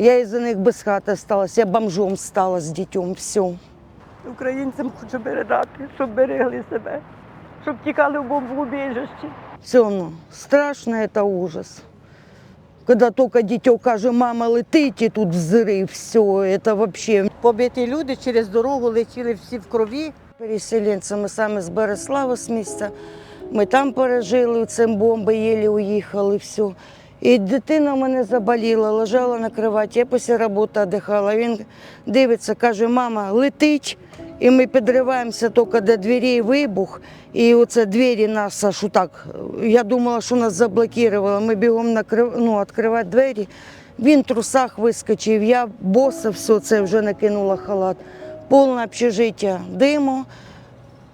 Я із-за них без хати сталася, я бомжом стала з дітьом, все. Українцям хочу передати, щоб берегли себе, щоб тікали в бомбоубіжище. Все равно страшно, это ужас. Когда только дитё каже, мама, летить, і тут взрыв, все, это вообще. Побиті люди через дорогу летіли всі в крові. Переселенці, ми саме з Береслава з міста, ми там пережили, це бомби, єлі уїхали, все. І дитина в мене заболіла, лежала на кроваті, я після роботи віддихала. Він дивиться, каже, мама, летить. І ми підриваємося тільки до дверей вибух. І оце двері нас аж так. Я думала, що нас заблокували. Ми бігом накрив, ну, відкривати двері. Він в трусах вискочив, я боса, все це вже накинула халат. Повне общежиття диму.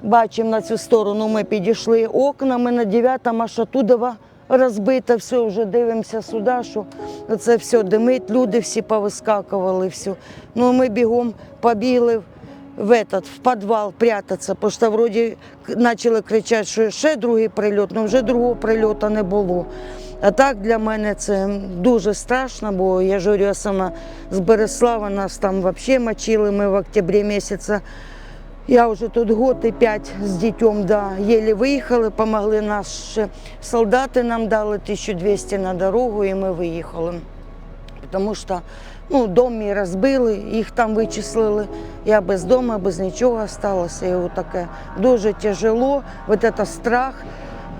Бачимо на цю сторону, ми підійшли окнами на 9 аж оттуда розбито, все, вже дивимося сюди, що це все димить, люди всі повискакували, все. Ну, ми бігом побігли в этот, в підвал прятатися, тому що вроді почали кричати, що ще другий прильот, але вже другого прильоту не було. А так для мене це дуже страшно, бо я ж говорю, я сама з Береслава, нас там взагалі мочили, ми в октябрі місяці. Я вже тут год і п'ять з дітьом, да, єлі виїхали, помогли наші солдати нам дали 1200 на дорогу і ми виїхали. Тому що ну, дом мій розбили, їх там вичислили. Я без дому, без нічого залишилася. І отаке дуже тяжело, вот це страх.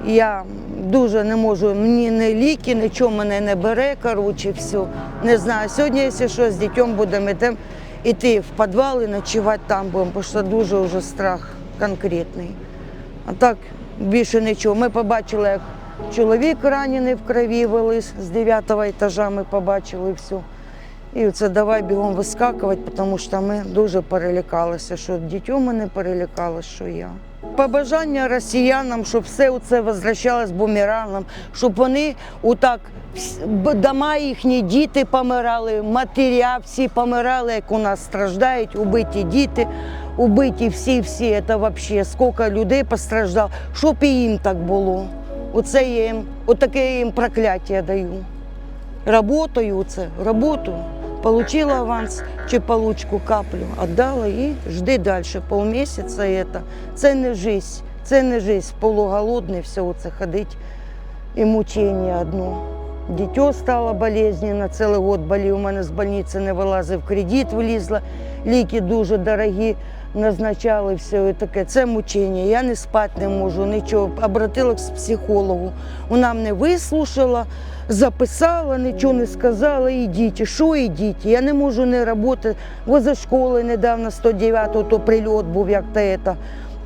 Я дуже не можу, мені не ліки, нічого мене не бере, коротше, все. Не знаю. Сьогодні, якщо що, з дітьом будемо йти, йти в підвал і ночувати там будемо, бо що дуже вже страх конкретний. А так більше нічого. Ми побачили, як чоловік ранений в крові вели з 9 етажа, ми побачили все. І це давай бігом вискакувати, тому що ми дуже перелякалися, що дітьми мене не перелякалися, що я. Побажання росіянам, щоб все це возвращалось бумерангом, щоб вони отак дома їхні діти помирали, матеря всі помирали, як у нас страждають, убиті діти, убиті всі-всі. Це взагалі скільки людей постраждало, щоб і їм так було. Оце я їм, отаке я їм прокляття даю. Работаю це, роботу. Получила аванс чи получку каплю, отдала і жди далі. Полмісяця это. Це не жизнь, це не жизнь. Полуголодний, все це ходить і мучення одно. Дитё стало болезненно, цілий год болів, у мене з больниці не вилазив, кредит вилізла, ліки дуже дорогі назначали, все і таке. Це мучення, я не спати не можу, нічого. Обратилась к психологу, вона мене вислушала, записала, нічого не сказала, ідіть. Що ідіть? Я не можу не працювати. Возле школи недавно 109-го, то прильот був, як то это.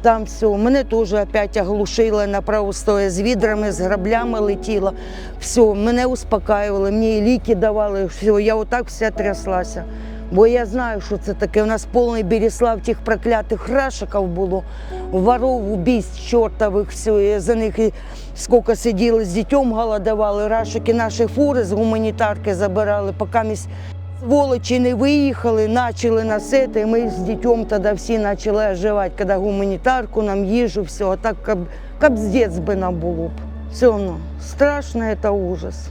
Там все. Мене теж опять оглушило, направо стоя з відрами, з граблями летіла. Все, мене успокаювали, мені ліки давали, все, я отак вся тряслася. Бо я знаю, що це таке. У нас повний Береслав тих проклятих рашиків було, воров, убійств чортових, все. Я за них і скільки сиділи з дітьом, голодували, рашики наші фури з гуманітарки забирали, поки місь Сволочі не виїхали, почали нас це, і ми з дітьом тоді всі почали оживати, коли гуманітарку, нам їжу, все, а так каб, кабздець би нам було б. Все одно, страшно, це ужас.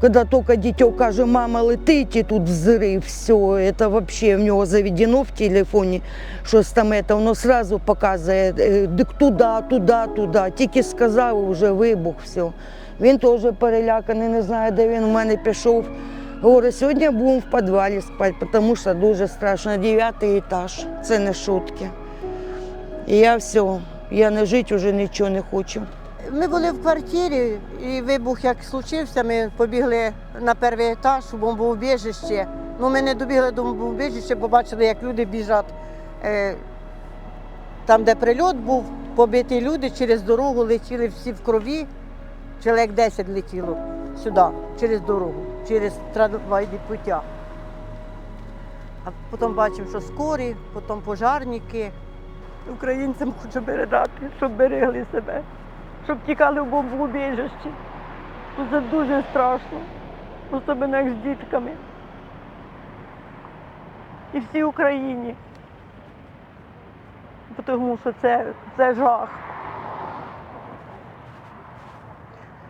Когда только дитё каже, мама летить, і тут взрыв, все, це вообще в нього заведено в телефоні, щось там это, воно сразу показує, е, дик туди, туди, туди. Тільки сказав, і вже вибух, все. Він теж переляканий, не знає, де він у мене пішов. Говорю, сьогодні будемо в підвалі спати, тому що дуже страшно. Дев'ятий етаж, це не шутки. І я все, я не жити вже нічого не хочу. Ми були в квартирі, і вибух як случився, ми побігли на перший етаж у бомбоубіжище. Ну, ми не добігли до бомбоубіжища, побачили, як люди біжать. Е, Там, де прильот був, побиті люди через дорогу летіли всі в крові. Чоловік 10 летіло сюди, через дорогу, через трамвайні путя. А потім бачимо, що скорі, потім пожарники. Українцям хочу передати, щоб берегли себе, щоб тікали в бомбоубіжище. Ну, Це дуже страшно, особливо як з дітками. І всій Україні. Тому що це, це жах.